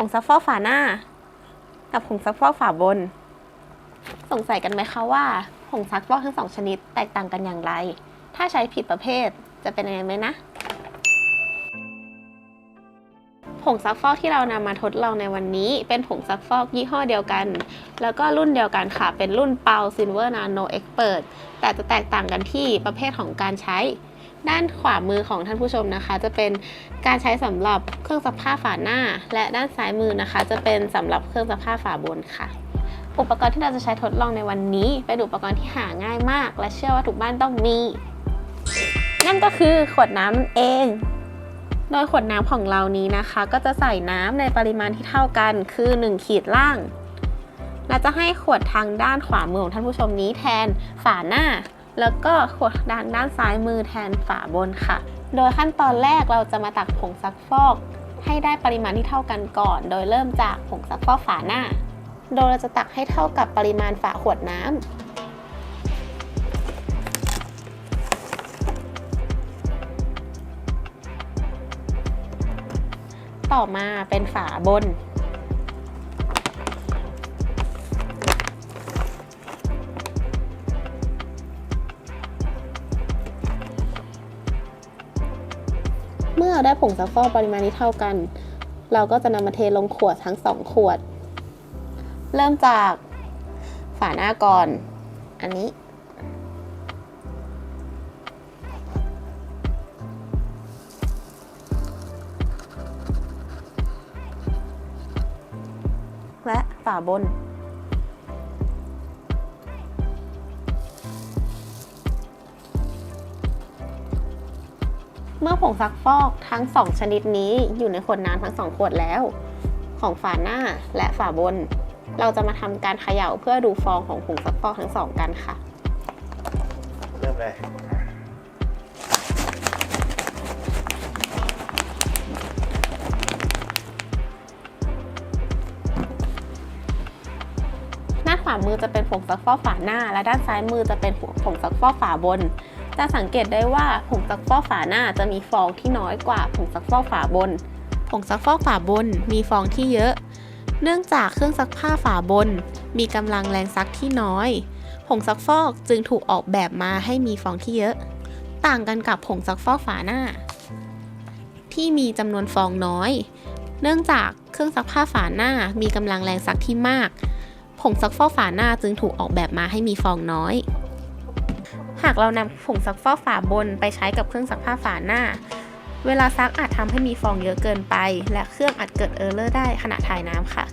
ผงซักฟอกฝาหน้า กับผงซักฟอกฝาบน สงสัยกันไหมคะว่าผงซักฟอกทั้งสองชนิดแตกต่างกันอย่างไร ถ้าใช้ผิดประเภทจะเป็นยังไงไหมนะ ผงซักฟอกที่เรานำมาทดลองในวันนี้ เป็นผงซักฟอกยี่ห้อเดียวกัน แล้วก็รุ่นเดียวกันค่ะ เป็นรุ่นเปา Silver Nano Expert แต่จะแตกต่างกันที่ประเภทของการใช้ ด้านขวามือของท่านผู้ชมนะคะ จะเป็นการใช้สำหรับเครื่องซักผ้าฝาหน้า และด้านซ้ายมือนะคะ จะเป็นสำหรับเครื่องซักผ้าฝาบนค่ะ อุปกรณ์ที่เราจะใช้ทดลองในวันนี้เป็นอุปกรณ์ที่หาง่ายมาก และเชื่อว่าทุกบ้านต้องมีนั่นก็คือขวดน้ำนั่นเอง โดยขวดน้ำของเรานี้นะคะ ก็จะใส่น้ำในปริมาณที่เท่ากันคือ 1 ขีดล่างและจะให้ขวดทางด้านขวามือของท่านผู้ชมนี้แทนฝาหน้า แล้วก็ขวดทางด้านซ้ายมือแทนฝาบนค่ะ โดยขั้นตอนแรกเราจะมาตักผงซักฟอกให้ได้ปริมาณที่เท่ากันก่อน โดยเริ่มจากผงซักฟอกฝาหน้า โดยเราจะตักให้เท่ากับปริมาณฝาขวดน้ำ ต่อมาเป็นฝาบน เมื่อเราได้ผงซักฟอกปริมาณที่เท่ากัน เราก็จะนำมาเทลงขวดทั้งสองขวด เริ่มจากฝาหน้าก่อน อันนี้และฝาบน เมื่อผงซักฟอกทั้ง 2 ชนิดนี้อยู่ในขวดน้ำทั้ง 2 ขวดแล้ว ของฝาหน้าและฝาบน เราจะมาทำการเขย่าเพื่อดูฟองของผงซักฟอกทั้งสองกันค่ะ เริ่มเลยด้านขวามือจะเป็นผงซักฟอกฝาหน้า และด้านซ้ายมือจะเป็นผงซักฟอกฝาบน จะสังเกตได้ว่าผงซักฟอกฝาหน้าจะมีฟองที่น้อยกว่าผงซักฟอกฝาบน ผงซักฟอกฝาบนมีฟองที่เยอะ เนื่องจากเครื่องซักผ้าฝาบน มีกำลังแรงซักที่น้อย ผงซักฟอกจึงถูกออกแบบมาให้มีฟองที่เยอะ ต่างกันกับผงซักฟอกฝาหน้า ที่มีจำนวนฟองน้อย เนื่องจากเครื่องซักผ้าฝาหน้ามีกำลังแรงซักที่มาก ผงซักฟอกฝาหน้าจึงถูกออกแบบมาให้มีฟองน้อย หากเรานำผงซักฟอกฝาบนไปใช้กับเครื่องซักผ้าฝาหน้า เวลาซักอาจทำให้มีฟองเยอะเกินไป และเครื่องอาจเกิดเออร์เลอร์ได้ขณะถ่ายน้ำค่ะ